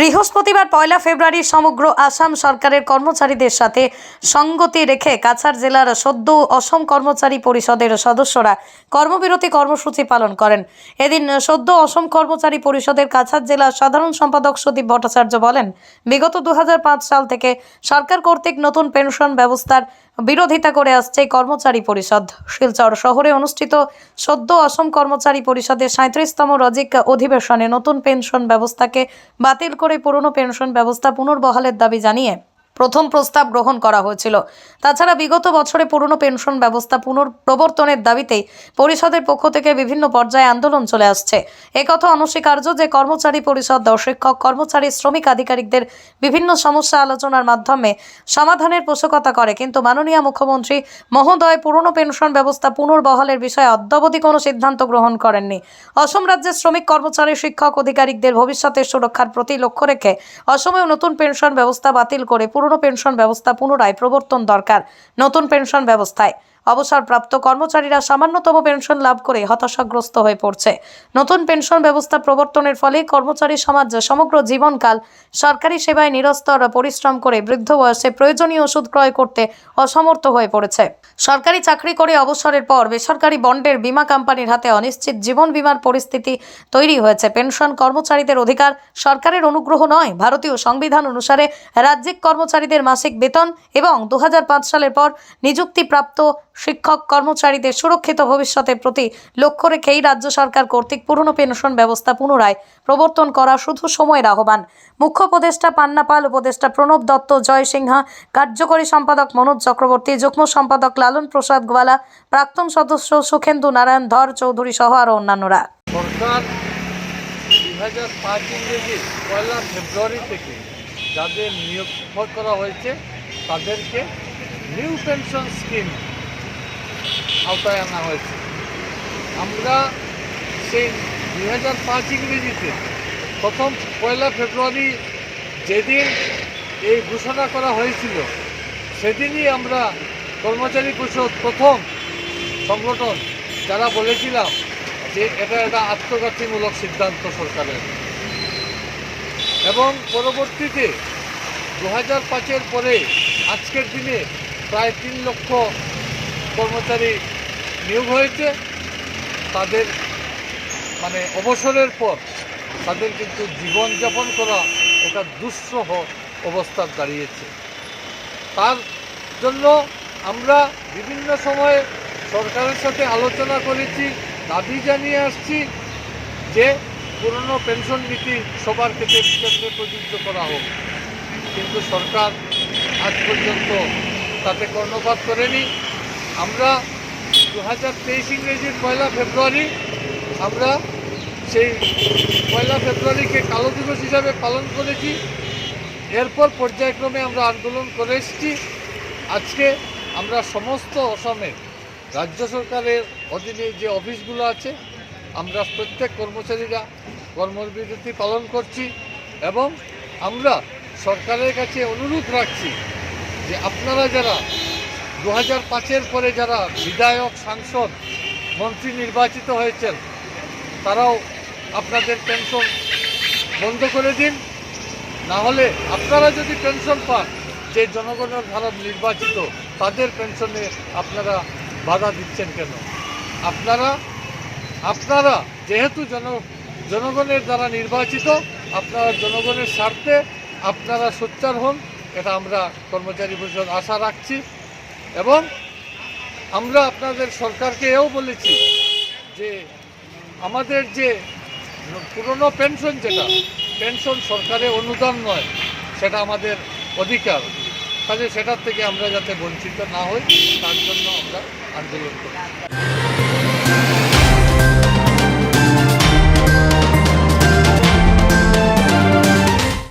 বৃহস্পতিবার পয়লা ফেব্রুয়ারি সমগ্র আসাম সরকারের কর্মচারীদের সাথে সঙ্গতি রেখে কাছাড় জেলার সদ্য অসম কর্মচারী পরিষদের সদস্যরা কর্মবিরতি কর্মসূচি পালন করেন। এদিন সদ্য অসম কর্মচারী পরিষদের কাছাড় জেলার সাধারণ সম্পাদক সুদীপ ভট্টাচার্য বলেন, বিগত দু হাজার পাঁচ সাল থেকে সরকার কর্তৃক নতুন পেনশন ব্যবস্থার বিরোধিতা করে আসছে কর্মচারী পরিষদ। শিলচর শহরে অনুষ্ঠিত সদ্য অসম কর্মচারী পরিষদের সাঁত্রিশতম রজিক অধিবেশনে নতুন পেনশন ব্যবস্থাকে বাতিল করে পুরনো পেনশন ব্যবস্থা পুনর্বহালের দাবি জানিয়ে প্রথম প্রস্তাব গ্রহণ করা হয়েছিল। তাছাড়া বিগত বছরে পুরনো পেনশন ব্যবস্থা পুনঃপ্রবর্তনের দাবিতেই পরিষদের পক্ষ থেকে বিভিন্ন পর্যায়ে আন্দোলন চলে আসছে। একথা অনস্বীকার্য যে কর্মচারী পরিষদ শিক্ষক কর্মচারী, শ্রমিক আধিকারিকদের বিভিন্ন সমস্যা আলোচনার মাধ্যমে সমাধানের পোষকতা করে। কিন্তু মাননীয় মুখ্যমন্ত্রী মহোদয় পুরনো পেনশন ব্যবস্থা পুনর্বহালের বিষয়ে অদ্যাবধি কোনো সিদ্ধান্ত গ্রহণ করেননি। অসম রাজ্যের শ্রমিক, কর্মচারী, শিক্ষক, অধিকারিকদের ভবিষ্যতের সুরক্ষার প্রতি লক্ষ্য রেখে অসময়ে নতুন পেনশন ব্যবস্থা বাতিল করে পুরনো পেনশন ব্যবস্থা পুনরায় প্রবর্তন দরকার। নতুন পেনশন ব্যবস্থায় অবসরপ্রাপ্ত কর্মচারীরা সামান্যতম পেনশন লাভ করে হতাশাগ্রস্ত হয়ে পড়ছে। নতুন পেনশন ব্যবস্থা প্রবর্তনের ফলে কর্মচারী সমাজ সমগ্র জীবনকাল সরকারি সেবায় নিরস্তর পরিশ্রম করে বৃদ্ধ বয়সে প্রয়োজনীয় ওষুধ ক্রয় করতে অসমর্থ হয়ে পড়েছে। সরকারি চাকরি করে অবসরের পর বেসরকারি বন্ডের বীমা কোম্পানির হাতে অনিশ্চিত জীবন বিমার পরিস্থিতি তৈরি হয়েছে। পেনশন কর্মচারীদের অধিকার সরকারের অনুগ্রহ নয়, ভারতীয় সংবিধান অনুসারে রাজ্যিক কর্মচারীদের মাসিক বেতন এবং দু হাজার পাঁচ সালের পর নিযুক্তিপ্রাপ্ত শিক্ষক কর্মচারীদের সুরক্ষিত ভবিষ্যতের প্রতি লক্ষ্য রেখেই রাজ্য সরকার কর্তৃক পুরনো পেনশন ব্যবস্থা পুনরায় প্রবর্তন করা শুধু সময়ের আহ্বান। মুখ্য উপদেষ্টা পান্না পাল, উপদেষ্টা প্রণব দত্ত, জয় সিংহা, কার্যকরী সম্পাদক মনোজ চক্রবর্তী, যুগ্ম সম্পাদক লালন প্রসাদ গোয়ালা, প্রাক্তন সদস্য সুখেন্দু নারায়ণ ধর চৌধুরী সহ আরও অন্যান্যরা। যাদের নিয়োগ করা হয়েছে, তাদেরকে নিউ পেনশন স্কিম আওতায় আনা হয়েছে। আমরা সেই দুই হাজার পাঁচ ইংরেজিতে প্রথম পয়লা ফেব্রুয়ারি যেদিন এই ঘোষণা করা হয়েছিল, সেদিনই আমরা কর্মচারী পরিষদ প্রথম সংগঠন, যারা বলেছিলাম যে এটা একটা আত্মঘাতীমূলক সিদ্ধান্ত সরকারের। এবং পরবর্তীতে দু হাজার পাঁচের পরে আজকের দিনে প্রায় তিন লক্ষ কর্মচারী নিয়োগ হয়েছে, তাদের মানে অবসরের পর তাদের কিন্তু জীবনযাপন করা একটা দুঃসহ অবস্থা দাঁড়িয়েছে। তার জন্য আমরা বিভিন্ন সময়ে সরকারের সাথে আলোচনা করেছি, দাবি জানিয়ে আসছি যে পুরনো পেনশন নীতি সবার ক্ষেত্রে ক্ষেত্রে প্রযোজ্য করা হোক। কিন্তু সরকার আজ পর্যন্ত তাতে কর্ণপাত করেনি। আমরা দু হাজার তেইশ ইংরেজির পয়লা ফেব্রুয়ারি, আমরা সেই পয়লা ফেব্রুয়ারিকে কালো দিবস হিসাবে পালন করেছি। এরপর পর্যায়ক্রমে আমরা আন্দোলন করে এসেছি। আজকে আমরা সমস্ত অসমের রাজ্য সরকারের অধীনে যে অফিসগুলো আছে, আমরা প্রত্যেক কর্মচারীরা কর্মবিরতি পালন করছি এবং আমরা সরকারের কাছে অনুরোধ রাখছি যে আপনারা যারা দু হাজার পাঁচের পরে যারা বিধায়ক, সাংসদ, মন্ত্রী নির্বাচিত হয়েছেন, তারাও আপনাদের পেনশন বন্ধ করে দিন। না হলে আপনারা যদি পেনশন পান, যে জনগণের দ্বারা নির্বাচিত, তাদের পেনশনে আপনারা বাধা দিচ্ছেন কেন? আপনারা আপনারা যেহেতু জন, জনগণের দ্বারা নির্বাচিত, আপনারা জনগণের স্বার্থে আপনারা সোচ্চার হন, এটা আমরা কর্মচারী পরিষদ আশা রাখছি। এবং আমরা আপনাদের সরকারকে এও বলেছি যে আমাদের যে পুরনো পেনশন যেটা, পেনশন সরকারের অনুদান নয়, সেটা আমাদের অধিকার। কাজে সেটার থেকে আমরা যাতে বঞ্চিত না হই, তার জন্য আমরা আন্দোলন করি।